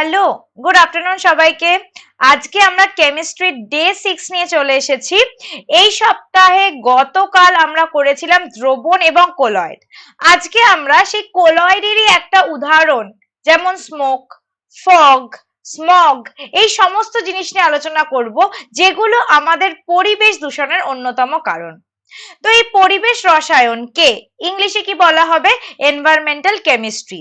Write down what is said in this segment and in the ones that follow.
Hello good afternoon সবাইকে। আজকে আমরা কেমিস্ট্রি ডে সিক্স নিয়ে চলে এসেছি। এই সপ্তাহে গতকাল আমরা করেছিলাম দ্রবণ এবং কোলয়েড আজকে আমরা সেই কোলয়েডেরই একটা উদাহরণ, যেমন স্মোক ফগ স্মগ এই সমস্ত জিনিস নিয়ে আলোচনা করব, যেগুলো আমাদের পরিবেশ দূষণের অন্যতম কারণ। তো এই পরিবেশ রসায়নকে ইংলিশে কি বলা হবে? এনভায়রনমেন্টাল কেমিস্ট্রি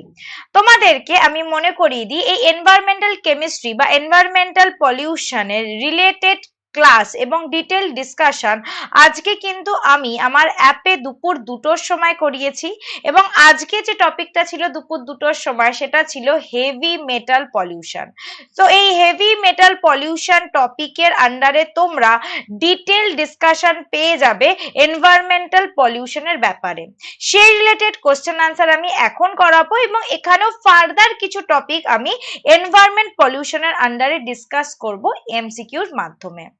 তোমাদেরকে আমি মনে করিয়ে দিই, এই এনভায়রনমেন্টাল কেমিস্ট্রি বা এনভায়রনমেন্টাল পলিউশনের রিলেটেড ক্লাস এবং ডিটেল ডিসকাশন আজকে কিন্তু আমি আমার অ্যাপে দুপুর দুটোর সময় করিয়েছি এবং আজকে যে টপিকটা ছিল দুপুর দুটোর সময় সেটা ছিল হেভি মেটাল পলিউশন তো এই হেভি মেটাল পলিউশন টপিকের আন্ডারে তোমরা ডিটেল ডিসকাশন পেয়ে যাবে এনভায়রনমেন্টাল পলিউশনের ব্যাপারে। সেই রিলেটেড কোশ্চেন আনসার আমি এখন করাবো এবং এখানেও ফার্দার কিছু টপিক আমি এনভায়রনমেন্ট পলিউশনের আন্ডারে ডিসকাস করব এমসিকিউর মাধ্যমে।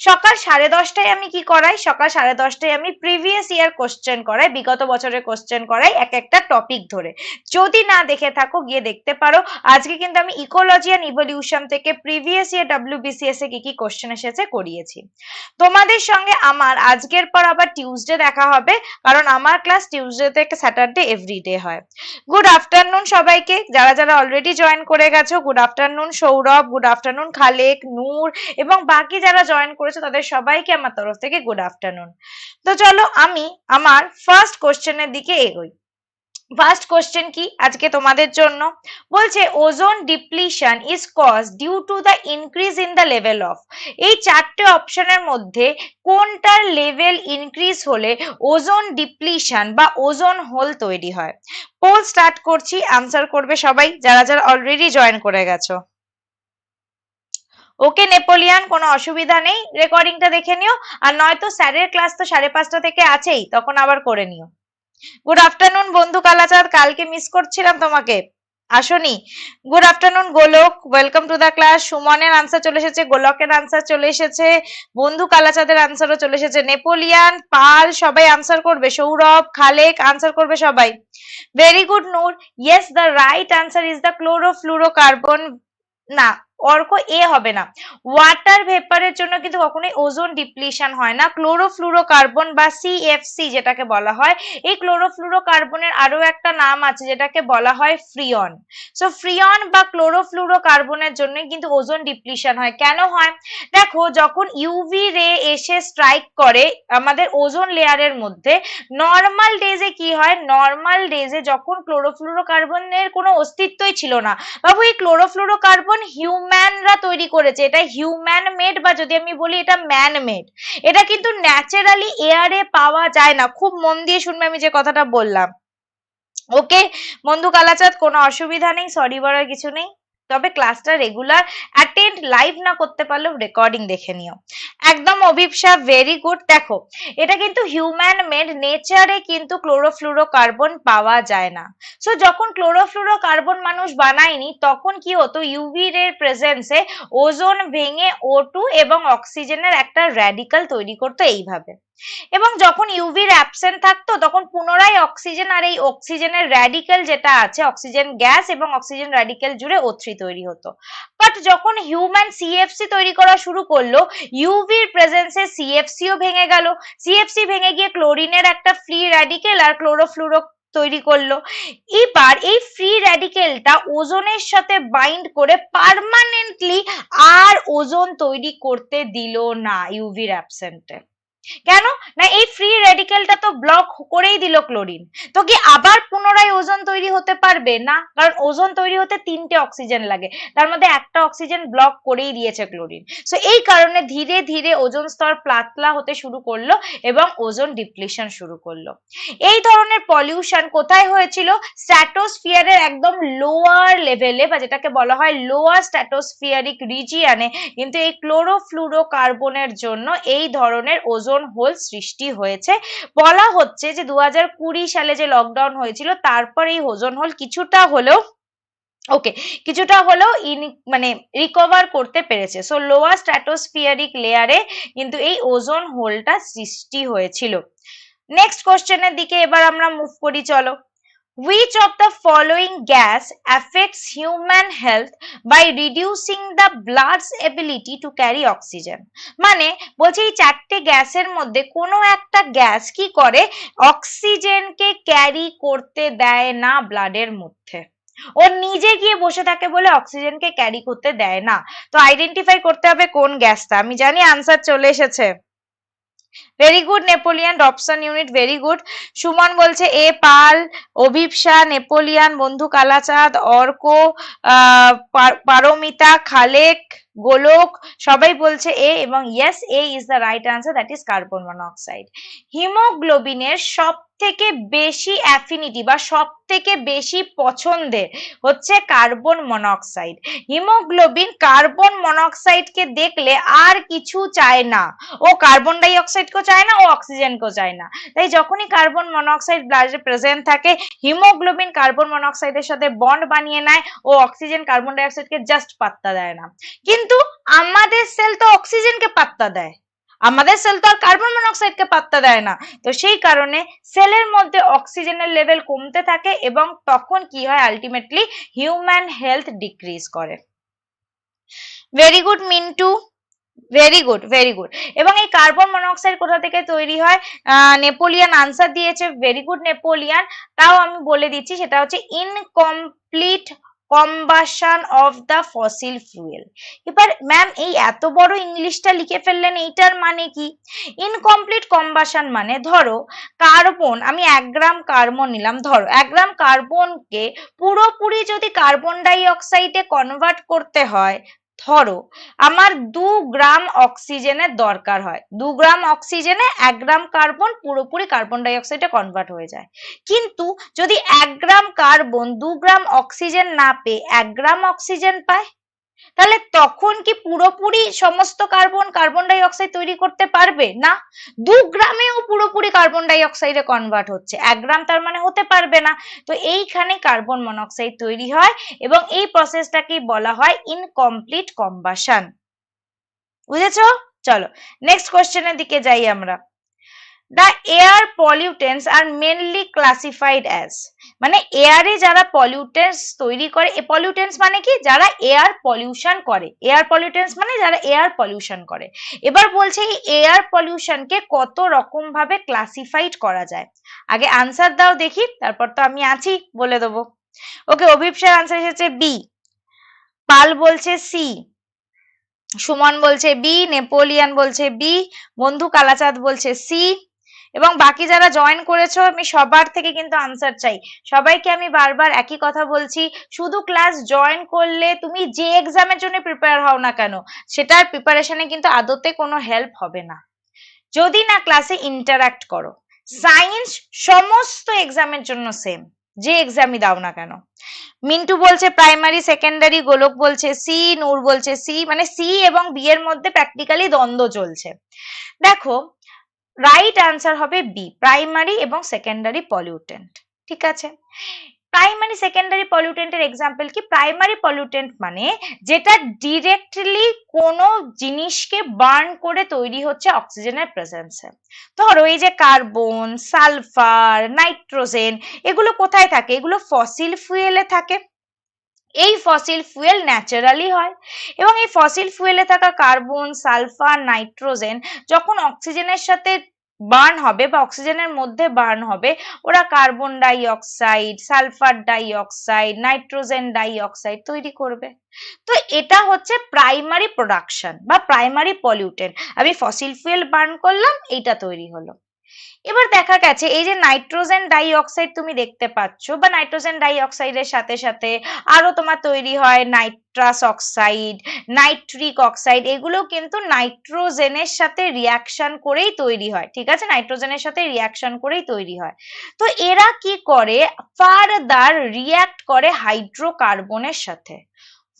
সকাল সাড়ে দশটায় আমি কি করাই? সকাল সাড়ে দশটায় আমি প্রিভিয়াস ইয়ার কোশ্চেন করাই, বিগত বছরের কোশ্চেন করাই এক একটা টপিক ধরে। যদি না দেখে থাকো, গিয়ে দেখতে পারো। আজকে কিন্তু আমি ইকোলজি অ্যান্ড ইভলিউশন থেকে প্রিভিয়াস ইয়ার ডাব্লিউবিসিএস এ কি কি কোশ্চেন এসেছে করিয়েছি। তোমাদের সঙ্গে আমার আজকের পর আবার টিউসডে দেখা হবে, কারণ আমার ক্লাস টিউসডে থেকে স্যাটারডে এভরিডে হয়। গুড আফটারনুন সবাইকে। যারা যারা অলরেডি জয়েন করে গেছো good afternoon Sourav good afternoon Khalek, Noor এবং বাকি যারা জয়েন করেছ তাদের সবাইকে আমার তরফ থেকে গুড আফটারনুন তো চলো আমি আমার ফার্স্ট কোশ্চেনের দিকে এগোই। ফার্স্ট কোশ্চেন কি? আজকে তোমাদের জন্য। বলছে ozone depletion is caused due to the increase in the level of এই চারটে অপশনের মধ্যে কোনটার লেভেল ইনক্রিজ হলে ওজোন ডিপ্লিশন বা ওজোন হোল তৈরি হয়? পোল স্টার্ট করছি আনসার করবে সবাই, যারা যারা অলরেডি জয়েন করে গেছো। ওকে নেপোলিয়ান, কোনো অসুবিধা নেই। রেকর্ডিংটা দেখে নিও। আর নয়তো স্যারের ক্লাস তো সাড়ে পাঁচটা থেকে আছেই, তখন আবার করে নিও। গুড আফটারনুন বন্ধু কালাচাঁদ। কালকে মিস করছিলাম তোমাকে। আসনি। Good afternoon Golok. Welcome to the class সুমনের আনসার চলে এসেছে, গোলকের আনসার চলে এসেছে, বন্ধু কালাচাঁদের আনসারও চলে এসেছে। নেপোলিয়ান, পাল, সবাই আনসার করবে। সৌরভ, খালেক আনসার করবে সবাই। Very good Noor. Yes the right answer is the chlorofluorocarbon না অর্ক এ হবে না। ওয়াটার ভেপারের জন্য কিন্তু কখনোই ওজোন ডিপ্লিশন হয় না। ক্লোরোফ্লুরোকার্বন বা সিএফসি যেটাকে বলা হয়, এই ক্লোরোফ্লুরোকার্বনের আরও একটা নাম আছে যেটাকে বলা হয় ফ্রিয়ন সো ফ্রিয়ন বা ক্লোরোফ্লুরোকার্বনের জন্য কিন্তু ওজোন ডিপ্লিশন হয়। কেন হয়? দেখো, যখন ইউভি রে এসে স্ট্রাইক করে আমাদের ওজোন লেয়ারের মধ্যে নর্মাল ডেজে কি হয়? নর্মাল ডেজে যখন ক্লোরোফ্লুরোকার্বনের কোনো অস্তিত্বই ছিল না। বাবু, এই ক্লোরোফ্লুরোকার্বন হিউম্যানরা তৈরি করেছে। এটা হিউম্যান মেড বা যদি আমি বলি এটা ম্যান মেড এটা কিন্তু ন্যাচারালি এয়ারে পাওয়া যায় না। খুব মন দিয়ে শুনবে আমি যে কথাটা বললাম। ওকে বন্ধু কালাচাঁদ, কোনো অসুবিধা নেই? সরি বলার কিছু নেই? তবে ক্লাসটা রেগুলার অ্যাটেন্ড লাইভ না করতে পারলেও রেকর্ডিং দেখে নিও। একদম অভিপসা ভেরি গুড দেখো, এটা কিন্তু হিউম্যান মেড নেচারে কিন্তু ক্লোরোফ্লুরো কার্বন পাওয়া যায় না। সো যখন ক্লোরোফ্লুরো কার্বন মানুষ বানায়নি, তখন কি হতো? ইউভি রের প্রেজেন্সে ওজোন ভেঙে ও এবং অক্সিজেনের একটা র্যাডিকাল তৈরি করতো এইভাবে। এবং যখন ইউভির অ্যাবসেন্ট থাকতো, তখন পুনরায় অক্সিজেন আর এই অক্সিজেনের র্যাডিক্যাল যেটা আছে অক্সিজেন গ্যাস এবং অক্সিজেন র্যাডিক্যাল জুড়ে ও তৈরি হতো। বাট যখন হিউম্যান সিএফসি তৈরি করা শুরু করল ইউভির প্রেজেন্সে সিএফসিও ভেঙে গেল। সিএফসি ভেঙে গিয়ে ক্লোরিনের একটা ফ্রি র্যাডিক্যাল আর ক্লোরোফ্লুরো তৈরি করল। এবার এই ফ্রি র্যাডিক্যালটা ওজনের সাথে বাইন্ড করে পার্মানেন্টলি আর ওজন তৈরি করতে দিল না ইউভির অ্যাবসেন্টে কেন? না, এই ফ্রি রেডিক্যালটা তো ব্লক করেই দিল ক্লোরিন তো কি আবার পুনরায় ওজন তৈরি হতে পারবে? না, কারণ ওজন তৈরি হতে তিনটে অক্সিজেন লাগে। তার মধ্যে একটা অক্সিজেন ব্লক করেই দিয়েছে ক্লোরিন সো এই কারণে ধীরে ধীরে ওজন স্তর পাতলা হতে শুরু করল এবং ওজন ডিপ্লিশন শুরু করল। এই ধরনের পলিউশন কোথায় হয়েছিল? স্ট্র্যাটোস্ফিয়ারের একদম লোয়ার লেভেলে বা যেটাকে বলা হয় লোয়ার স্ট্র্যাটোস্ফিয়ারিক রিজিয়ানে কিন্তু এই ক্লোরোফ্লুরো কার্বনের জন্য এই ধরনের ওজন ওজন হোল সৃষ্টি হয়েছে। বলা হচ্ছে যে দু সালে যে লকডাউন হয়েছিল, তারপর এই ওজন হোল কিছুটা হলেও ওকে কিছুটা হলেও ইন মানে রিকভার করতে পেরেছে। সো লোয়ার স্ট্র্যাটোস্ফিয়ারিক লেয়ারে কিন্তু এই ওজোন হোলটা সৃষ্টি হয়েছিল। নেক্সট কোশ্চেনের দিকে এবার আমরা মুভ করি, চলো। Which of the following gas affects human health by reducing the blood's ability to carry oxygen? মানে বলছে এই চারটে গ্যাসের মধ্যে কোনো একটা গ্যাস কি করে? অক্সিজেনকে ক্যারি করতে দেয় না ব্লাডের মধ্যে। ও নিজে গিয়ে বসে থাকে বলে অক্সিজেনকে ক্যারি করতে দেয় না। তো আইডেন্টিফাই করতে হবে কোন গ্যাসটা। আমি জানি আনসার চলে এসেছে। Very good Napoleon Dobson unit very good Suman বলছে, এ পাল অভিপসা নেপোলিয়ান, বন্ধু কালাচাঁদ, অর্ক পারমিতা, খালেক, গোলক, সবাই বলছে এ এবং yes A is the right answer that is carbon monoxide হিমোগ্লোবিনের সব থেকে বেশি অ্যাফিনিটি বা সব থেকে বেশি পছন্দের হচ্ছে কার্বন মনোক্সাইড হিমোগ্লোবিন কার্বন মনোক্সাইডকে দেখলে আর কিছু চায় না। ও কার্বন ডাই অক্সাইডকেও চায় না ও অক্সিজেনকেও চায় না। তাই যখনই কার্বন মনোক্সাইড ব্লাডে প্রেজেন্ট থাকে হিমোগ্লোবিন কার্বন মনোক্সাইডের সাথে বন্ড বানিয়ে নেয়, ও অক্সিজেন কার্বন ডাই অক্সাইডকে জাস্ট পাত্তা দেয় না। কিন্তু আমাদের সেল তো অক্সিজেনকে পাত্তা দেয়। আমাদের সেল তো আর কার্বন মনোক্সাইডকে পাত্তা দেয় না। তো সেই কারণে সেলের মধ্যে অক্সিজেনের লেভেল কমতে থাকে এবং তখন কি হয়? আলটিমেটলি হিউম্যান হেলথ ডিক্রিজ করে। Very good Mintu very good very good এবং এই কার্বন মনোক্সাইড কোথা থেকে তৈরি হয়? নেপোলিয়ান আনসার দিয়েছে ভেরি গুড নেপোলিয়ান তাও আমি বলে দিচ্ছি, সেটা হচ্ছে incomplete combustion of the fossil fuel এবার ম্যাম এই এত বড় ইংলিশটা লিখে ফেললেন, এইটার মানে কি? ইনকমপ্লিট কম্বাসন মানে ধরো কার্বন আমি এক গ্রাম কার্বন নিলাম, ধরো এক গ্রাম কার্বনকে পুরোপুরি যদি কার্বন ডাই অক্সাইডে কনভার্ট করতে হয় ধরো, আমার দু গ্রাম অক্সিজেনের দরকার হয়। দু গ্রাম অক্সিজেনে এক গ্রাম কার্বন পুরোপুরি কার্বন ডাই অক্সাইডে কনভার্ট হয়ে যায়। কিন্তু যদি এক গ্রাম কার্বন দু গ্রাম অক্সিজেন না পেয়ে এক গ্রাম অক্সিজেন পায় তাহলে তখন কি পুরোপুরি সমস্ত কার্বন কার্বন ডাই অক্সাইড তৈরি করতে পারবে? না, দু গ্রামেও পুরোপুরি কার্বন ডাই অক্সাইডে কনভার্ট হচ্ছে। এক গ্রাম তার মানে হতে পারবে না। তো এইখানে কার্বন মনোক্সাইড তৈরি হয় এবং এই প্রসেসটাকেই বলা হয় ইনকমপ্লিট কম্বাসন বুঝেছ? চলো নেক্সট কোশ্চেনের দিকে যাই আমরা। The air pollutants are mainly classified as মানে এয়ারে যারা পলিউটেন্টস তৈরি করে, এ পলিউটেন্টস মানে কি? যারা এয়ার পলিউশন করে। এয়ার পলিউটেন্টস মানে যারা এয়ার পলিউশন করে। এবার বলছে এই এয়ার পলিউশনকে কত রকম ভাবে ক্লাসিফাইড করা যায়? আগে আনসার দাও দেখি, তারপর তো আমি আছি বলে দেবো। ওকে অভিপ্সার আনসার এসেছে বি পাল বলছে সি সুমন বলছে বি নেপোলিয়ান বলছে বি বন্ধু কালাচাঁদ বলছে সি এবং বাকি যারা জয়েন করেছ, আমি সবার থেকে কিন্তু আনসার চাই। সবাইকে আমি বারবার একই কথা বলছি, শুধু ক্লাস জয়েন করলে তুমি যে এক্সামের জন্য প্রিপেয়ার হও না কেন, সেটার প্রিপারেশনে কিন্তু আদতে কোনো হেল্প হবে না। যদি না ক্লাসে ইন্টারাক্ট করো সায়েন্স সমস্ত এক্সামের জন্য সেম যে এক্সামই দাও না কেন। মিন্টু বলছে প্রাইমারি সেকেন্ডারি গোলক বলছে সি নূর বলছে সি মানে সি এবং বি এর মধ্যে প্র্যাকটিক্যালি দ্বন্দ্ব চলছে। দেখো রাইট আনসার হবে বি প্রাইমারি এবং সেকেন্ডারি পলিউটেন্ট ঠিক আছে? প্রাইমারি সেকেন্ডারি পলিউটেন্টের এক্সাম্পল কি? প্রাইমারি পলিউটেন্ট মানে যেটা ডিরেক্টলি কোনো জিনিসকে বার্ন করে তৈরি হচ্ছে অক্সিজেনের প্রেজেন্সে ধরো এই যে কার্বন সালফার নাইট্রোজেন এগুলো কোথায় থাকে? এগুলো ফসিল ফুয়েলে থাকে। এই ফসিল ফুয়েল ন্যাচারালি হয়। এবং এই ফসিল ফুয়েলে থাকা কার্বন সালফার নাইট্রোজেন যখন অক্সিজেনের সাথে বার্ন হবে বা অক্সিজেনের মধ্যে বার্ন হবে, ওরা carbon dioxide sulphur dioxide nitrogen dioxide তৈরি করবে। তো এটা হচ্ছে প্রাইমারি প্রোডাকশন বা প্রাইমারি পলিউটেন্ট আমি ফসিল ফুয়েল বার্ন করলাম, এইটা তৈরি হলো। এবার দেখা গেছে, এই যে নাইট্রোজেন ডাই অক্সাইড তুমি দেখতে পাচ্ছ, বা নাইট্রোজেন ডাই অক্সাইডের সাথে সাথে আরও তোমার তৈরি হয় নাইট্রাস অক্সাইড, নাইট্রিক অক্সাইড, এগুলো কিন্তু নাইট্রোজেনের সাথে রিয়াকশন করেই তৈরি হয়, ঠিক আছে? নাইট্রোজেনের সাথে রিয়াকশন করেই তৈরি হয়। তো এরা কি করে? ফারদার রিয়াক্ট করে হাইড্রোকার্বনের সাথে।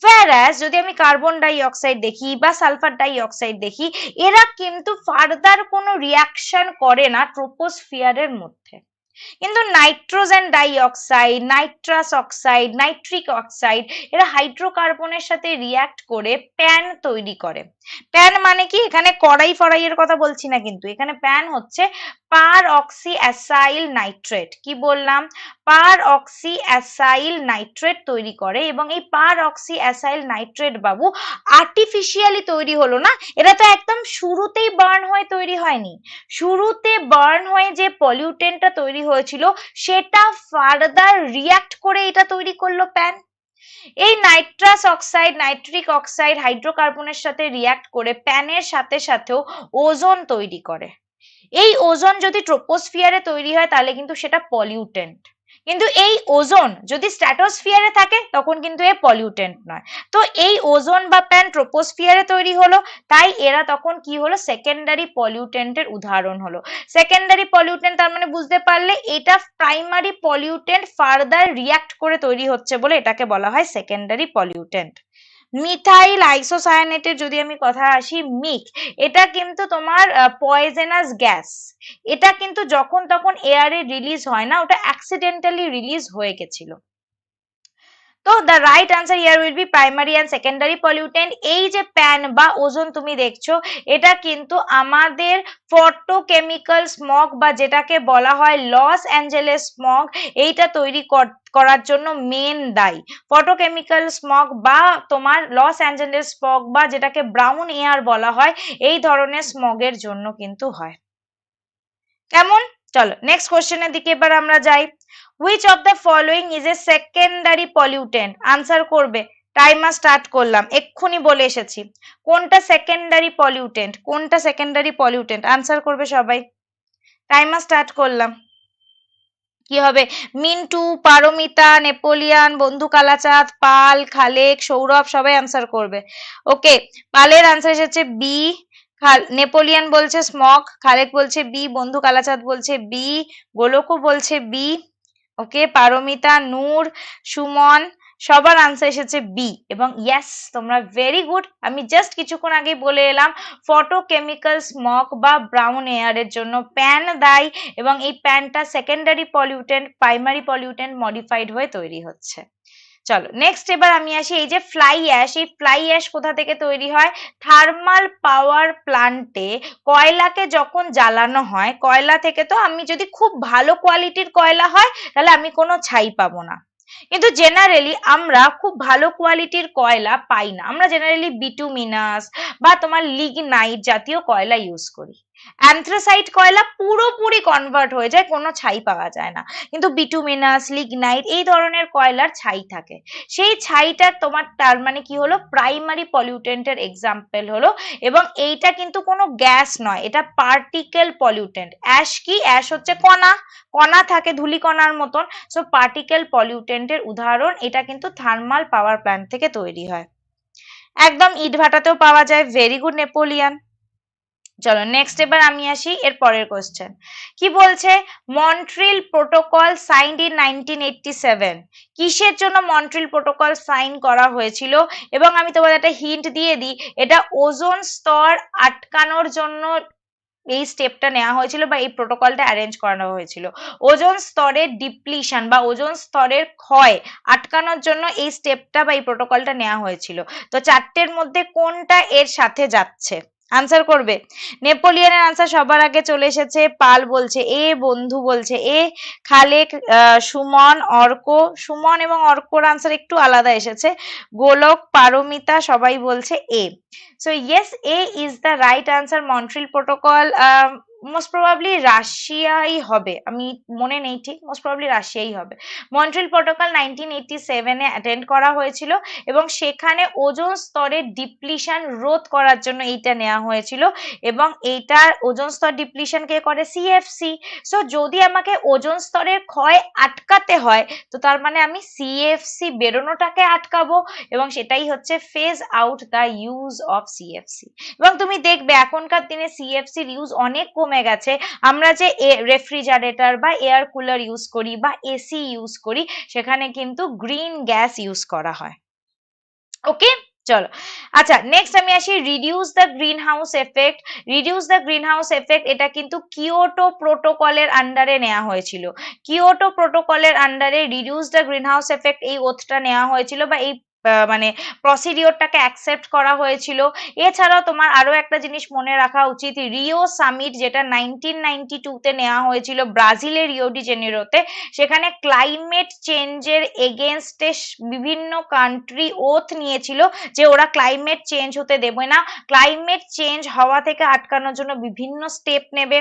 Whereas, যদি আমি কার্বন ডাই অক্সাইড দেখি বা সালফার ডাই অক্সাইড দেখি, এরা কিন্তু ফার্দার কোনো রিয়াকশন করে না ট্রোপোস্ফিয়ারের মধ্যে। কিন্তু nitrogen dioxide nitrous oxide nitric oxide এরা হাইড্রোকার্বনের সাথে রিয়াক্ট করে প্যান তৈরি করে। প্যান মানে কি? এখানে কড়াই ফড়াইয়ের কথা বলছি না কিন্তু। এখানে প্যান হচ্ছে পার অক্সি অ্যাসাইল নাইট্রেট কি বললাম? পার অক্সি অ্যাসাইল নাইট্রেট তৈরি করে এবং এই পার অক্সি অ্যাসাইল নাইট্রেট বাবু আর্টিফিশিয়ালি তৈরি হলো না। এটা তো একদম শুরুতেই বার্ন হয়ে তৈরি হয়নি। শুরুতে বার্ন হয়ে যে পলিউটেন্টটা তৈরি হয়েছিল, সেটা ফার্দার রিয়াক্ট করে এটা তৈরি করল প্যান। এই নাইট্রাস অক্সাইড, নাইট্রিক অক্সাইড হাইড্রোকার্বনের সাথে রিয়াক্ট করে প্যানের সাথে সাথেও ওজোন তৈরি করে। এই ওজোন যদি ট্রোপোস্ফিয়ারে তৈরি হয়, তাহলে কিন্তু সেটা পলিউটেন্ট কিন্তু এই ওজোন যদি স্ট্র্যাটোস্ফিয়ারে থাকে, তখন কিন্তু এ পলিউটেন্ট নয়। তো এই ওজোন বা প্যান ট্রোপোস্ফিয়ারে তৈরি হলো, তাই এরা তখন কি হলো? সেকেন্ডারি পলিউটেন্টের উদাহরণ হলো। সেকেন্ডারি পলিউটেন্ট তার মানে বুঝতে পারলে এটা প্রাইমারি পলিউটেন্ট ফার্দার রিয়াক্ট করে তৈরি হচ্ছে বলে এটাকে বলা হয় সেকেন্ডারি পলিউটেন্ট মিথাইল আইসোসায়ানেটের যদি আমি কথা আসি, মিক, এটা কিন্তু তোমার পয়জেনাস গ্যাস এটা কিন্তু যখন তখন এয়ারে রিলিজ হয় না, ওটা অ্যাক্সিডেন্টালি রিলিজ হয়ে গেছিল। তো the right answer here will be primary and secondary pollutant এই যে প্যান বা ওজোন তুমি দেখছ, এটা কিন্তু আমাদের ফটোকেমিক্যাল স্মগ বা যেটাকে বলা হয় লস অ্যাঞ্জেলেস স্মগ এইটা তৈরি করার জন্য মেন দায়ী। ফটোকেমিক্যাল স্মগ বা তোমার লস অ্যাঞ্জেলেস স্মগ বা যেটাকে ব্রাউন এয়ার বলা হয়, এই ধরনের স্মগের জন্য কিন্তু হয়। কেমন? চলো নেক্সট কোশ্চেনের দিকে এবার আমরা যাই। Which of the following is a secondary pollutant answer করবে। টাইমার স্টার্ট করলাম। এক্ষুনি বলে এসেছি। কোনটা সেকেন্ডারি পলিউটেন্ট কোনটা সেকেন্ডারি পলিউটেন্ট আনসার করবে সবাই। টাইমার স্টার্ট করলাম। কি হবে? মিন্টু, পারমিতা, নেপোলিয়ান, বন্ধু কালাচাঁদ, পাল, খালেক, সৌরভ, সবাই আনসার করবে। ওকে পালের আনসার এসেছে বি নেপোলিয়ান বলছে স্মক খালেক বলছে বি বন্ধু কালাচাঁদ বলছে বি গোলকও বলছে বি ওকে পারমিতা নূর সুমন সবার আনসার এসেছে বি এবং ইয়াস তোমরা ভেরি গুড আমি জাস্ট কিছুক্ষণ আগে বলে এলাম ফটোকেমিক্যাল স্মক বা ব্রাউন এয়ারের জন্য প্যান দায়ী এবং এই প্যানটা secondary pollutant primary pollutant modified হয়ে তৈরি হচ্ছে। চলো নেক্সট এবার আমি আসি, এই যে ফ্লাই অ্যাশ এই ফ্লাই অ্যাশ কোথা থেকে তৈরি হয়? থার্মাল পাওয়ার প্লান্টে কয়লাকে যখন জ্বালানো হয়, কয়লা থেকে তো আমি যদি খুব ভালো কোয়ালিটির কয়লা হয়, তাহলে আমি কোনো ছাই পাবো না। কিন্তু জেনারেলি আমরা খুব ভালো কোয়ালিটির কয়লা পাই না। আমরা জেনারেলি বিটুমিনাস বা তোমার লিগনাইট জাতীয় কয়লা ইউজ করি। অ্যান্থ্রাসাইট কয়লা পুরোপুরি কনভার্ট হয়ে যায়, কোনো ছাই পাওয়া যায় না। কিন্তু বিটুমিনাস লিগনাইট এই ধরনের কয়লার ছাই থাকে। সেই ছাইটা তোমার তার মানে কি হলো? প্রাইমারি পলিউটেন্টের এক্সাম্পল হলো এবং এইটা কিন্তু কোনো গ্যাস নয়, এটা পার্টিকেল পলিউটেন্ট অ্যাশ কি? অ্যাশ হচ্ছে কণা। কণা থাকে ধুলি কণার মতন সো পার্টিকেল পলিউটেন্টের উদাহরণ, এটা কিন্তু থার্মাল পাওয়ার প্ল্যান্ট থেকে তৈরি হয়। একদম ইটভাটাতেও পাওয়া যায় ভেরি গুড নেপোলিয়ান চলো নেক্সট এবার আমি আসি এর পরের কোশ্চেন কি বলছে? Montreal protocol signed in nineteen seven কিসের জন্য মন্ট্রিল প্রোটোকল সাইন করা হয়েছিল? এবং আমি তোমাদের একটা হিন্ট দিয়ে দিই, এটা ওজোন স্তর আটকানোর জন্য এই স্টেপটা নেওয়া হয়েছিল বা এই প্রোটোকলটা অ্যারেঞ্জ করানো হয়েছিল। ওজোন স্তরের ডিপ্লিশন বা ওজোন স্তরের ক্ষয় আটকানোর জন্য এই স্টেপটা বা এই প্রোটোকলটা নেওয়া হয়েছিল। তো চারটের মধ্যে কোনটা এর সাথে যাচ্ছে? আনসার করবে। নেপোলিয়নের আনসার সবার আগে চলে এসেছে, পাল বলছে এ, বন্ধু বলছে এ, খালেক সুমন, অর্ক, সুমন এবং অর্কর আনসার একটু আলাদা এসেছে। গোলক, পারমিতা সবাই বলছে A. So yes A is the right answer Montreal protocol most probably রাশিয়াই হবে। আমি মনে নেই ঠিক মোস্ট প্রবাবলি রাশিয়াই হবে। মন্ট্রিল প্রোটোকল নাইনটিন এইটি সেভেনে অ্যাটেন্ড করা হয়েছিল এবং সেখানে ওজন স্তরের ডিপ্লিশন রোধ করার জন্য এইটা নেওয়া হয়েছিল এবং এইটার ওজন স্তর ডিপ্লিশন কে করে সিএফসি সো যদি আমাকে ওজন স্তরের ক্ষয় আটকাতে হয়, তো তার মানে আমি সিএফসি বেরোনোটাকে আটকাবো এবং সেটাই হচ্ছে phase out the use of CFC এবং তুমি দেখবে এখনকার দিনে সিএফসির ইউজ অনেক কমে গেছে। আমরা যে রেফ্রিজারেটর বা এয়ার কুলার ইউজ করি বা এসি ইউজ করি, সেখানে কিন্তু গ্রিন গ্যাস ইউজ করা হয়। ওকে চলো। আচ্ছা নেক্সট আমি আসি reduce the greenhouse effect reduce the greenhouse effect এটা কিন্তু কিওটো প্রোটোকলের আন্ডারে নেওয়া হয়েছিল। কিওটো প্রোটোকলের আন্ডারে reduce the greenhouse effect এই ওথটা নেওয়া হয়েছিল বা এই মানে প্রসিডিওরটাকে অ্যাকসেপ্ট করা হয়েছিল। এছাড়াও তোমার আরও একটা জিনিস মনে রাখা উচিত রিও সামিট যেটা নাইনটিন নাইনটি টুতে নেওয়া হয়েছিল ব্রাজিলের রিও ডি জেনেরোতে সেখানে ক্লাইমেট চেঞ্জের এগেনস্টে বিভিন্ন কান্ট্রি ওথ নিয়েছিল যে ওরা ক্লাইমেট চেঞ্জ হতে দেবে না। ক্লাইমেট চেঞ্জ হওয়া থেকে আটকানোর জন্য বিভিন্ন স্টেপ নেবে।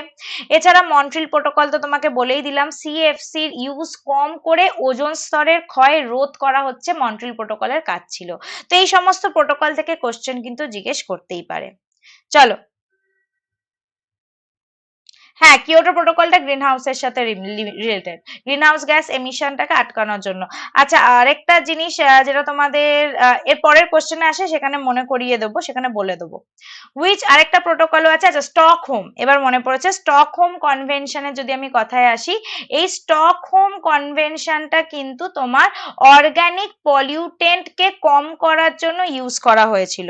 এছাড়া মন্ট্রিল প্রোটোকল তো তোমাকে বলেই দিলাম সিএফসির ইউজ কম করে ওজোন স্তরের ক্ষয় রোধ করা হচ্ছে মন্ট্রিল প্রোটোকলের কাজ ছিল তো এই সমস্ত প্রোটোকল থেকে কোশ্চেন কিন্তু জিজ্ঞেস করতেই পারে। চলো হ্যাঁ কিয়োটো প্রোটোকলটা গ্রিন হাউসের সাথে রিলেটেড গ্রিন হাউস গ্যাস এমিশনটাকে আটকানোর জন্য। আচ্ছা আরেকটা জিনিস যেটা তোমাদের এর পরের কোশ্চেনে আসে, সেখানে মনে করিয়ে দেবো, সেখানে বলে দেবো। উইচ আরেকটা প্রোটোকলও আছে আচ্ছা স্টক হোম এবার মনে পড়েছে স্টক হোম কনভেনশনের যদি আমি কথায় আসি, এই স্টক হোম কনভেনশনটা কিন্তু তোমার অর্গানিক পলিউটেন্টকে কম করার জন্য ইউজ করা হয়েছিল।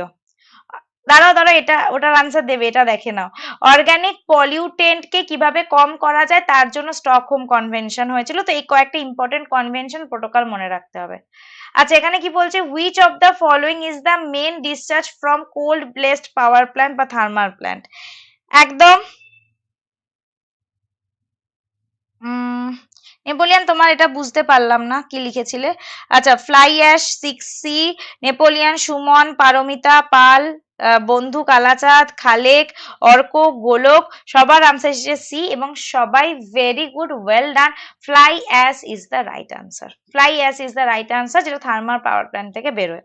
দাঁড়াও দাঁড়াও, এটা, ওটার আনসার দেবে, এটা দেখে নাও। অর্গানিক পলিউটেন্টকে কীভাবে কম করা যায়, তার জন্য স্টকহোম কনভেনশন হয়েছিল। তো এই কয়েকটা ইম্পর্টেন্ট কনভেনশন প্রোটোকল মনে রাখতে হবে। আচ্ছা এখানে কি বলছে? Which of the following is the main discharge from coal based power plant বা থার্মাল প্ল্যান্ট একদম। নেপোলিয়ান, তোমার এটা বুঝতে পারলাম না, কি লিখেছিলে? আচ্ছা fly ash, six C, Napoleon, Suman, Paromita, Pal বন্ধু, কালাচাঁদ, খালেক, অর্ক, গোলক, সবার আনসার এসেছে সি এবং সবাই very good well done fly ash is the right answer fly ash is the right answer যেটা থার্মাল পাওয়ার প্ল্যান্ট থেকে বেরোয়।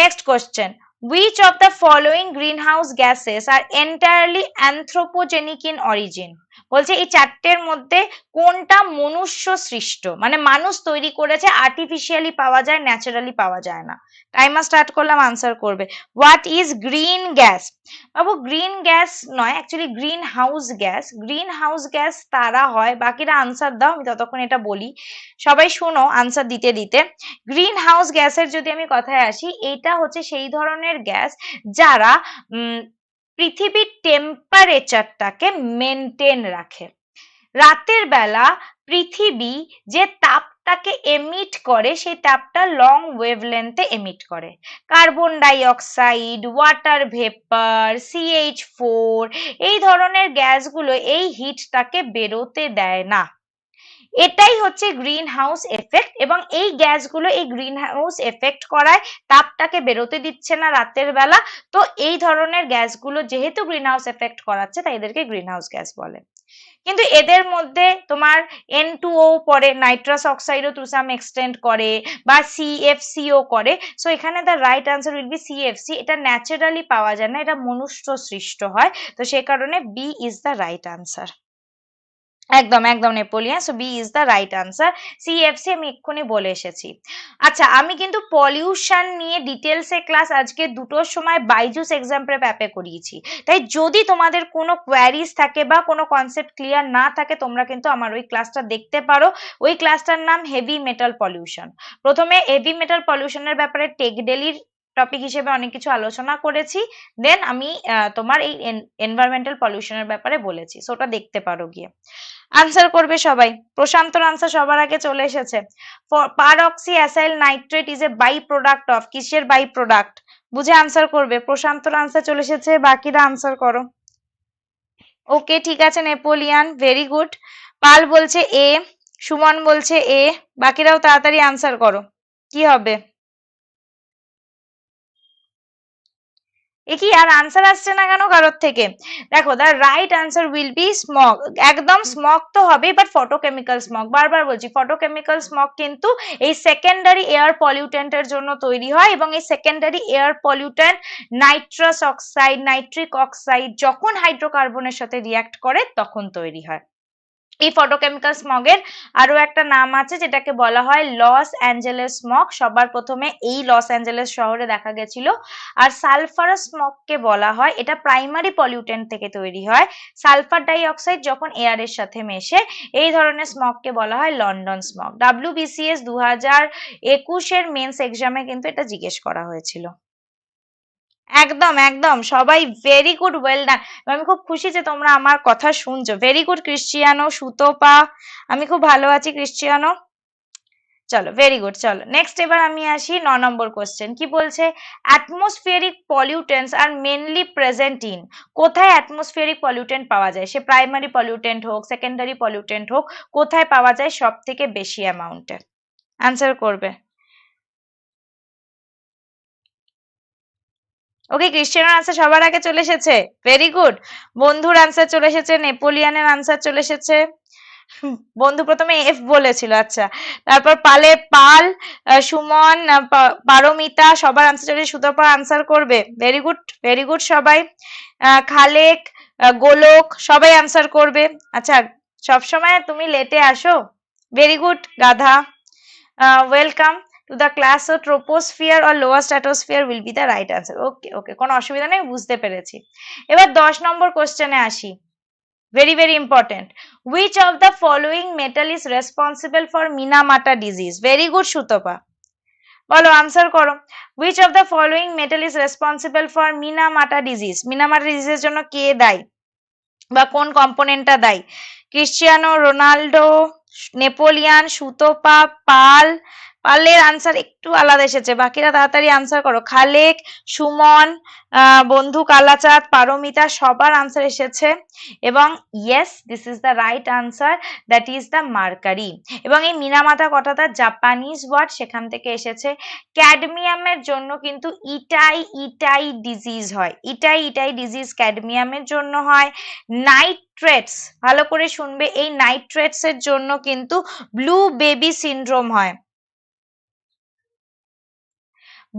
Next question question of the the greenhouse gases are entirely anthropogenic in origin? বলছে এই চারটের মধ্যে কোনটা মনুষ্য সৃষ্ট? মানে মানুষ তৈরি করেছে আর্টিফিশিয়ালি পাওয়া যায় ন্যাচারালি পাওয়া যায় না। টাইমার স্টার্ট করলাম আনসার করবে। হোয়াট ইজ গ্রিন গ্যাস বাবু গ্রিন গ্যাস নয় actually greenhouse gas greenhouse gas তারা হয়, বাকিরা আনসার দাও, আমি ততক্ষণ এটা বলি। সবাই শোনো আনসার দিতে দিতে। গ্রিন হাউস গ্যাসের যদি আমি কথায় আসি, এটা হচ্ছে সেই ধরনের গ্যাস যারা পৃথিবীর টেম্পারেচারটাকে মেনটেন রাখে। রাতের বেলা পৃথিবী যে তাপটাকে এমিট করে, সেই তাপটা লং ওয়েভলেন্থে এমিট করে। Carbon dioxide water vapour CH four এই ধরনের গ্যাসগুলো এই হিটটাকে বেরোতে দেয় না। এটাই হচ্ছে গ্রিন হাউস এফেক্ট এবং এই গ্যাসগুলো এই গ্রিন হাউস এফেক্ট করায় তাপটাকে বেরোতে দিচ্ছে না রাতের বেলা। তো এই ধরনের গ্যাসগুলো যেহেতু গ্রিন হাউস এফেক্ট করাচ্ছে, তাই এদেরকে গ্রিন হাউস গ্যাস বলে। কিন্তু এদের মধ্যে তোমার এন পরে নাইট্রাস অক্সাইডও টু সাম এক্সটেন্ড করে বা সিএফসিও করে। সো এখানে the right answer will be CFC এটা ন্যাচারালি পাওয়া যায় না, এটা মনুষ্য সৃষ্ট হয়। তো সে কারণে B is the right answer একদম একদম Napoleon. So B is the right answer CFC আমি এক্ষুনি বলে এসেছি। আচ্ছা আমি কিন্তু পলিউশন নিয়ে ডিটেলসে ক্লাস আজকে দুটোর সময় বাইজুস এক্সাম প্রেপ করিয়েছি। তাই যদি তোমাদের কোনো কোয়ারিজ থাকে বা কোনো কনসেপ্ট ক্লিয়ার না থাকে, তোমরা কিন্তু আমার ওই ক্লাসটা দেখতে পারো। ওই ক্লাসটার নাম হেভি মেটাল পলিউশন প্রথমে হেভি মেটাল পলিউশনের ব্যাপারে টেক ডেলির টপিক হিসেবে অনেক কিছু আলোচনা করেছি। দেন আমি তোমার এই এনভায়রনমেন্টাল পলিউশনের ব্যাপারে বলেছি। সো ওটা দেখতে পারো গিয়ে। আনসার করবে সবাই। প্রশান্তর আনসার সবার আগে চলে এসেছে। Peroxy acyl nitrate is a by product of কিসের বাই প্রোডাক্ট বুঝে আনসার করবে। প্রশান্তর আনসার চলে এসেছে, বাকিরা আনসার করো। ওকে ঠিক আছে, নেপোলিয়ান ভেরি গুড পাল বলছে এ সুমন বলছে এ বাকিরাও তাড়াতাড়ি আনসার করো। কি হবে? এ কি আর আনসার আসছে না কেন কারোর থেকে? দেখো the right answer will be smog একদম স্মগ তো হবেই বাট ফটোকেমিক্যাল স্মগ বারবার বলছি ফটোকেমিক্যাল স্মগ কিন্তু এই সেকেন্ডারি এয়ার পলিউটেন্টের জন্য তৈরি হয় এবং এই secondary air pollutant nitrous oxide nitric oxide যখন হাইড্রোকার্বনের সাথে রিয়াক্ট করে, তখন তৈরি হয়। এই ফটোকেমিক্যাল স্মগের আরও একটা নাম আছে, যেটাকে বলা হয় লস অ্যাঞ্জেলেস স্মগ সবার প্রথমে এই লস অ্যাঞ্জেলেস শহরে দেখা গেছিল। আর সালফারাস স্মগকে বলা হয়, এটা প্রাইমারি পলিউটেন্ট থেকে তৈরি হয়। সালফার ডাই অক্সাইড যখন এয়ারের সাথে মেশে, এই ধরনের স্মগকে বলা হয় লন্ডন স্মগ ডাব্লিউবিসিএস দু হাজার একুশের মেন্স এক্সামে কিন্তু এটা জিজ্ঞেস করা হয়েছিল। একদম একদম। সবাই ভেরি গুড ওয়েল ডান আমি খুব খুশি যে তোমরা আমার কথা শুনছো। Very good Cristiano Sutopa. আমি খুব ভালো আছি ক্রিশ্চিয়ানো চলো ভেরি গুড চলো। নেক্সট এবার আমি আসি ন নম্বর কোশ্চেন কি বলছে? Atmospheric pollutants are mainly present in কোথায় অ্যাটমসফিয়ারিক পলিউটেন্ট পাওয়া যায়? সে প্রাইমারি পলিউটেন্ট হোক সেকেন্ডারি পলিউটেন্ট হোক, কোথায় পাওয়া যায় সব থেকে বেশি অ্যামাউন্টে অ্যান্সার করবে। ওকে ক্রিশ্চিয়ানোর আনসার সবার আগে চলে এসেছে। ভেরি গুড বন্ধুর আনসার চলে এসেছে নেপোলিয়ানের আনসার চলে এসেছে। বন্ধু প্রথমে এফ বলেছিল আচ্ছা। তারপর পালে পাল সুমন পারমিতা, সবার আনসার চলে সুতপা আনসার করবে। ভেরি গুড ভেরি গুড সবাই। খালেক গোলক, সবাই আনসার করবে। আচ্ছা সবসময় তুমি লেটে আসো। ভেরি গুড গাধা। Welcome to the class O troposphere or lower stratosphere will be the right answer okay okay কোনো অসুবিধা নেই বুঝতে পেরেছি এবার দশ নম্বর কোশ্চেনে আসি very very important which of the following metal is responsible for minamata disease very good Sutapa বলো আনসার করো which of the following metal is responsible for minamata disease minamata disease জন্য কে দায়ী বা কোন কম্পোনেন্টটা দায়ী Cristiano Ronaldo Napoleon Sutapa Pal পালের answer একটু আলাদা এসেছে। বাকিরা তাড়াতাড়ি আনসার করো। খালেক, সুমন বন্ধু, কালাচাঁদ, পারমিতা, সবার আনসার এসেছে। এবং yes this is the right answer that is the mercury এবং এই মিনামাতা কথাটা জাপানিজ ওয়ার্ড সেখান থেকে এসেছে। ক্যাডমিয়ামের জন্য কিন্তু ইটাই ইটাই ডিজিজ হয়। ইটাই ইটাই ডিজিজ ক্যাডমিয়ামের জন্য হয়। নাইট নাইট্রেটস ভালো করে শুনবে, এই নাইট্রেটস এর জন্য কিন্তু ব্লু বেবি সিন্ড্রোম হয়।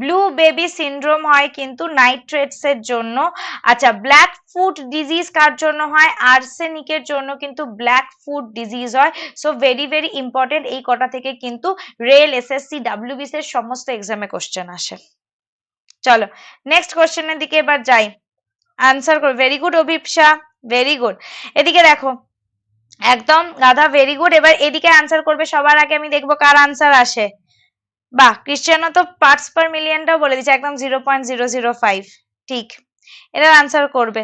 ব্লু বেবি সিনড্রোম হয় কিন্তু নাইট্রেটস এর জন্য। আচ্ছা ব্ল্যাক ফুড ডিজিজ কার জন্য হয়? আর্সেনিকের জন্য কিন্তু ব্ল্যাক ফুড ডিজিজ হয়। সো ভেরি ভেরি ইম্পর্টেন্ট এই কটা থেকে কিন্তু রেল এসএসসি ডাব্লিউবিসি এর সমস্ত এক্সামে কোশ্চেন আসে। চলো নেক্সট কোশ্চেনের দিকে এবার যাই। আনসার করো। Very good Abhipsa. Very good এদিকে দেখো। একদম গাধা ভেরি গুড এবার এদিকে আনসার করবে। সবার আগে আমি দেখব কার আনসার আসে। বাহ ক্রিশ্চিয়ানো তো পার্টস পার মিলিয়নটাও বলে দিচ্ছে একদম zero point zero zero five ঠিক। এটার আনসার করবে।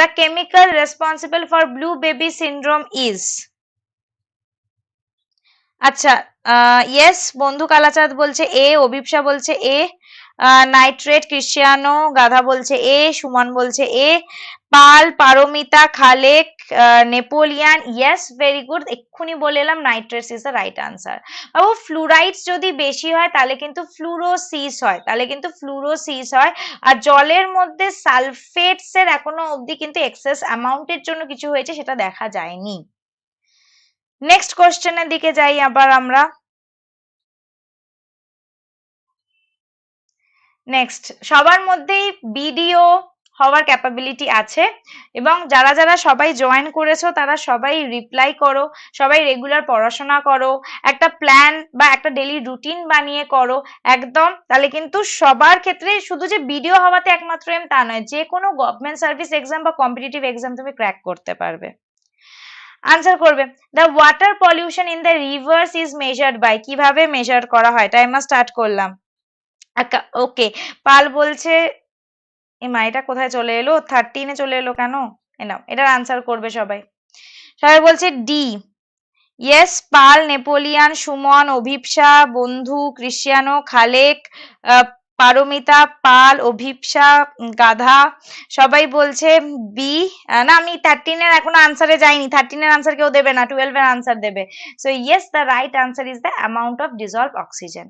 The chemical responsible for blue baby syndrome is আচ্ছা ইয়েস বন্ধু কালাচাঁদ বলছে এ অভিপসা বলছে এ নাইট্রেট ক্রিশ্চিয়ানো গাধা বলছে এ সুমন বলছে A Pal, Paramita, Khalek Napoleon yes very good এক্ষুনি বলে এলাম nitrates is the right answer Babu fluorides যদি বেশি হয়, তাহলে কিন্তু ফ্লুরোসিস হয়, তাহলে কিন্তু ফ্লুরোসিস হয়, আর জলের মধ্যে সালফেটস এর এখনও অবধি কিন্তু এক্সেস অ্যামাউন্টের জন্য কিছু হয়েছে, সেটা দেখা যায়নি। নেক্সট কোশ্চেনের দিকে যাই আবার আমরা। নেক্সট সবার মধ্যেই বিডিও হওয়ার ক্যাপাবিলিটি আছে। এবং যারা যারা সবাই জয়েন করেছ, তারা সবাই রিপ্লাই করো, সবাই রেগুলার পড়াশোনা করো, একটা প্ল্যান বা একটা ডেলি রুটিন বানিয়ে করো, একদম। তাহলে কিন্তু সবার ক্ষেত্রে শুধু যে ভিডিও হওয়াতে একমাত্র এম তা নয়, যে কোনো গভর্নমেন্ট সার্ভিস এক্সাম বা কম্পিটিটিভ এক্সাম তুমি ক্র্যাক করতে পারবে। আনসার করবে the water pollution in the rivers is measured by কীভাবে মেজার করা হয়? টাইমার স্টার্ট করলাম। ওকে পাল বলছে মা এটা কোথায় চলে এলো? থার্টিনে চলে এলো কেন? এলাম। এটার আনসার করবে সবাই। সবাই বলছে D yes Pal Napoleon Suman Abhipsa বন্ধু ক্রিশ্চিয়ানো খালেক পারমিতা পাল, অভিপসা, গাধা, সবাই বলছে বি না, আমি থার্টিনের এখনও আনসারে যাইনি। থার্টিনের আনসার কেউ দেবে না টুয়েলভের আনসার দেবে। So yes the right answer is the amount of dissolved oxygen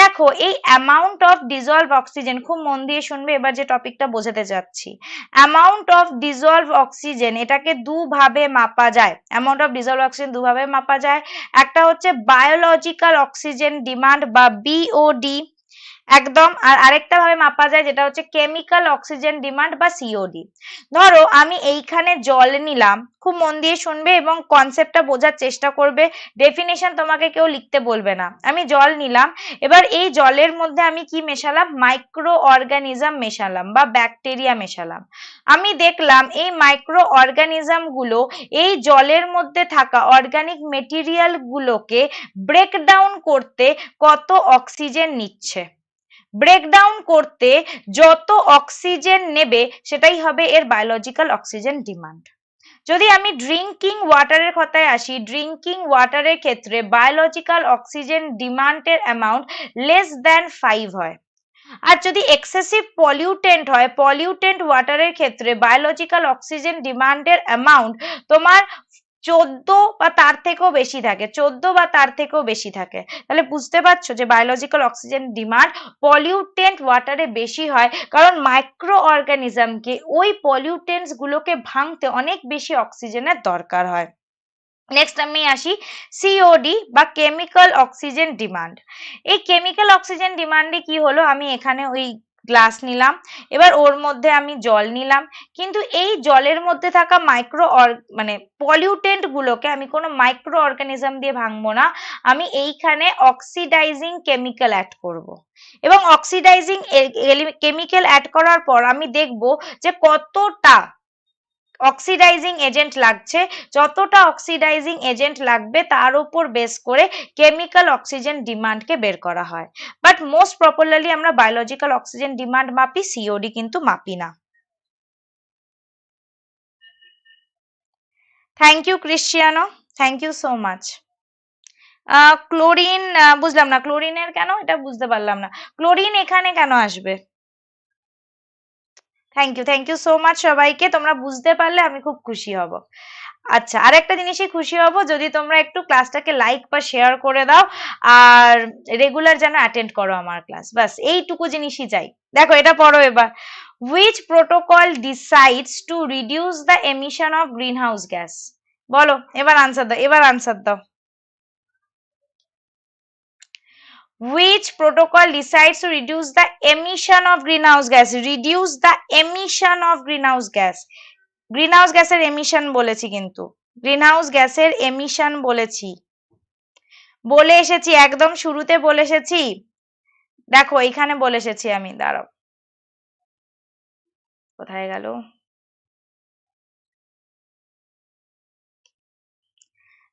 দেখো, এই অ্যামাউন্ট অফ ডিজলভ অক্সিজেন খুব মন দিয়ে শুনবে, এবার যে টপিকটা বোঝাতে যাচ্ছি। অ্যামাউন্ট অফ ডিজলভ অক্সিজেন এটাকে দুভাবে মাপা যায়। অ্যামাউন্ট অফ ডিজলভ অক্সিজেন দুভাবে মাপা যায়। একটা হচ্ছে বায়োলজিক্যাল অক্সিজেন ডিমান্ড বা বিওডি একদম, আর আরেকটা ভাবে মাপা যায় যেটা হচ্ছে কেমিক্যাল অক্সিজেন ডিমান্ড বা সিওডি ধরো, আমি এইখানে জল নিলাম, খুব মন দিয়ে শুনবে এবং কনসেপ্টটা বোঝার চেষ্টা করবে ডেফিনেশন তোমাকে কেউ লিখতে বলবে না। আমি জল নিলাম, এবার এই জলের মধ্যে আমি কি মেশালাম? মাইক্রো অর্গানিজম মেশালাম বা ব্যাকটেরিয়া মেশালাম। আমি দেখলাম এই মাইক্রো অর্গানিজমগুলো, এই জলের মধ্যে থাকা অর্গানিক মেটেরিয়াল গুলোকে ব্রেকডাউন করতে কত অক্সিজেন নিচ্ছে। ব্রেকডাউন করতে যত অক্সিজেন নেবে, সেটাই হবে এর বায়োলজিক্যাল অক্সিজেন ডিমান্ড যদি আমি ড্রিঙ্কিং ওয়াটারের কথায় আসি ড্রিঙ্কিং ওয়াটারের ক্ষেত্রে বায়োলজিক্যাল অক্সিজেন ডিমান্ডের অ্যামাউন্ট লেস দ্যান ফাইভ হয়। আর যদি এক্সেসিভ পলিউটেন্ট হয় পলিউটেন্ট ওয়াটারের ক্ষেত্রে বায়োলজিক্যাল অক্সিজেন ডিমান্ডের অ্যামাউন্ট তোমার চোদ্দ বা তার থেকেও বেশি থাকে, চোদ্দ বা তার থেকেও বেশি থাকে। তাহলে বুঝতে পারছ যে বায়োলজিক্যাল অক্সিজেন ডিমান্ড পলিউটেন্ট ওয়াটারে বেশি হয়, কারণ মাইক্রো অর্গানিজমকে ওই পলিউটেন্টস গুলোকে ভাঙতে অনেক বেশি অক্সিজেনের দরকার হয়। নেক্সট আমি আসি সিওডি বা কেমিক্যাল অক্সিজেন ডিমান্ড এই কেমিক্যাল অক্সিজেন ডিমান্ডে কি হলো? আমি এখানে ওই গ্লাস নিলাম। এবার ওর মধ্যে আমি জল নিলাম। কিন্তু এই জলের মধ্যে থাকা মাইক্রো মানে পলিউটেন্ট গুলোকে আমি কোনো মাইক্রো অর্গানিজম দিয়ে ভাঙবো না। আমি এইখানে অক্সিডাইজিং কেমিক্যাল অ্যাড করব। এবং অক্সিডাইজিং কেমিক্যাল অ্যাড করার পর আমি দেখব যে কতটা অক্সিডাইজিং এজেন্ট লাগছে। যতটা অক্সিডাইজিং এজেন্ট লাগবে, তার উপর বেস করে কেমিক্যাল অক্সিজেন ডিমান্ডকে বের করা হয়। বাট মোস্ট প্রপারলি আমরা বায়োলজিক্যাল অক্সিজেন ডিমান্ড মাপি সিওডি কিন্তু মাপি না। Thank you Cristiano thank you so much chlorine বুঝলাম না। ক্লোরিনের কেন? এটা বুঝতে পারলাম না। ক্লোরিন এখানে কেন আসবে? Thank you thank you so much সবাইকে। তোমরা বুঝতে পারলে আমি খুব খুশি হব। আচ্ছা আর একটা জিনিসই খুশি হব, যদি তোমরা একটু ক্লাসটাকে লাইক বা শেয়ার করে দাও, আর রেগুলার যেন অ্যাটেন্ড করো আমার ক্লাস বাস এইটুকু জিনিসই চাই। দেখো, এটা পড়ো এবার। Which protocol decides to reduce the emission of greenhouse gas বলো, এবার আনসার দাও, এবার আনসার দাও। Which protocol decides to reduce the emission of greenhouse gas reduce the emission of greenhouse gas greenhouse গ্যাসের emission বলেছি কিন্তু greenhouse গ্যাসের emission বলেছি বলে এসেছি একদম শুরুতে বলে এসেছি দেখো এখানে বলে এসেছি আমি দাঁড়াও কোথায় গেল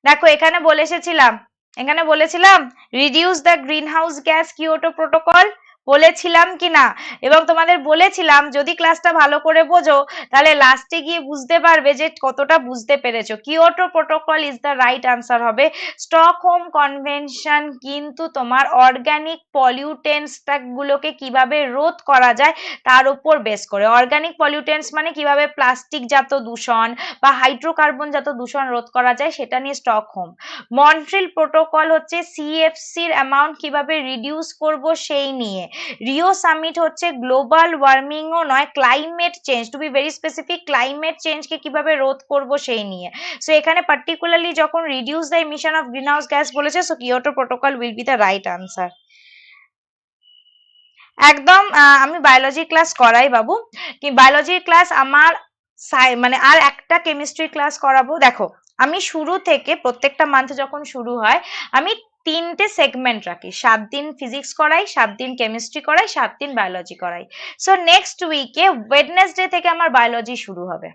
দেখো এখানে বলে এসেছিলাম এখানে বলেছিলাম reduce the greenhouse gas Kyoto protocol বলেছিলাম কি না এবং তোমাদের বলেছিলাম, যদি ক্লাসটা ভালো করে বোঝো, তাহলে লাস্টে গিয়ে বুঝতে পারবে যে কতটা বুঝতে পেরেছ। Kyoto protocol is the right answer হবে। স্টকহোম কনভেনশন কিন্তু তোমার অর্গানিক পলিউটেন্স গুলোকে কীভাবে রোধ করা যায়, তার উপর বেস করে। অর্গানিক পলিউটেন্স মানে কীভাবে প্লাস্টিক জাত দূষণ বা হাইড্রোকার্বন জাত দূষণ রোধ করা যায়, সেটা নিয়ে স্টকহোম মন্ট্রিল প্রোটোকল হচ্ছে সিএফসির অ্যামাউন্ট কীভাবে রিডিউস করব সেই নিয়ে। রিও সামিট হচ্ছে গ্লোবাল ওয়ার্মিং ও নয় climate change to be very specific climate চেঞ্জকে কীভাবে রোধ করব সেই নিয়ে। সো এখানে পার্টিকুলারলি যখন reduce the emission of greenhouse gas বলেছে so Kyoto protocol will be the right answer একদম আমি বায়োলজি ক্লাস করাই বাবু। কি বায়োলজি ক্লাস আমার মানে আর একটা কেমিস্ট্রি ক্লাস করাবো। দেখো, আমি শুরু থেকে প্রত্যেকটা মান্থ যখন শুরু হয়, আমি তিনটে সেগমেন্ট রাখি। সাত দিন ফিজিক্স করাই, সাত দিন কেমিস্ট্রি করাই, সাত দিন বায়োলজি করাই। সো নেক্সট উইকে ওয়েডনেসডে থেকে আমার বায়োলজি শুরু হবে।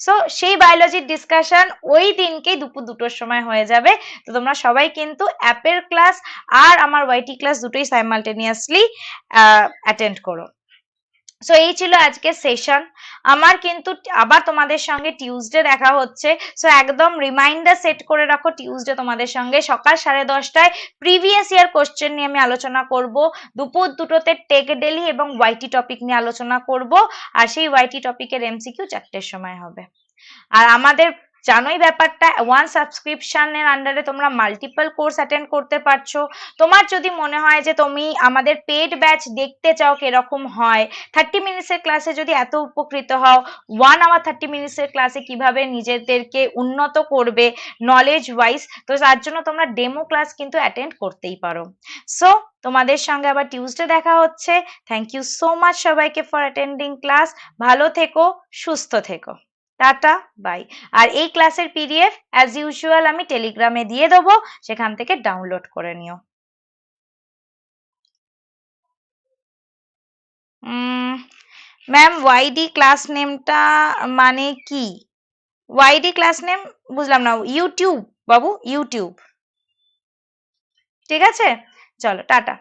সো সেই বায়োলজির ডিসকাশন ওই দিনকেই দুপুর দুটোর সময় হয়ে যাবে। তো তোমরা সবাই কিন্তু অ্যাপের ক্লাস আর আমার ওয়াইটি ক্লাস দুটোই সাইমালটেনিয়াসলি অ্যাটেন্ড করো। সো এই ছিল আজকে সেশন আমার কিন্তু আবার তোমাদের সঙ্গে টিউসডে দেখা হচ্ছে। সো একদম রিমাইন্ডার সেট করে রাখো টিউসডে তোমাদের সঙ্গে। সকাল সাড়ে দশটায় প্রিভিয়াস ইয়ার কোশ্চেন নিয়ে আমি আলোচনা করব। দুপুর দুটোতে টেক ডেলি এবং ওয়াইটি টপিক নিয়ে আলোচনা করব। আর সেই ওয়াইটি টপিকের এমসিকিউ চারটের সময় হবে। আর আমাদের জানোই ব্যাপারটা ওয়ান সাবস্ক্রিপশনের আন্ডারে তোমরা মাল্টিপল কোর্স অ্যাটেন্ড করতে পারছ। তোমার যদি মনে হয় যে তুমি আমাদের পেড ব্যাচ দেখতে চাও কীরকম হয় থার্টি মিনিটসের ক্লাসে যদি এত উপকৃত হও ওয়ান আওয়ার থার্টি মিনিটসের ক্লাসে কীভাবে নিজেদেরকে উন্নত করবে নলেজ ওয়াইজ তো তার জন্য তোমরা ডেমো ক্লাস কিন্তু অ্যাটেন্ড করতেই পারো। সো তোমাদের সঙ্গে আবার টিউসডে দেখা হচ্ছে। থ্যাংক ইউ সো মাচ সবাইকে ফর অ্যাটেন্ডিং ক্লাস ভালো থেকো, সুস্থ থেকো। Tata, by. আর এই ক্লাসের পিডিএফ অ্যাজ ইউজুয়াল আমি টেলিগ্রামে দিয়ে দেবো, সেখান থেকে ডাউনলোড করে নিও। ম্যাম ওয়াইডি ক্লাস নেমটা মানে কি? ওয়াইডি ক্লাস নেম বুঝলাম না ইউটিউব বাবু ইউটিউব ঠিক আছে? চলো, টাটা।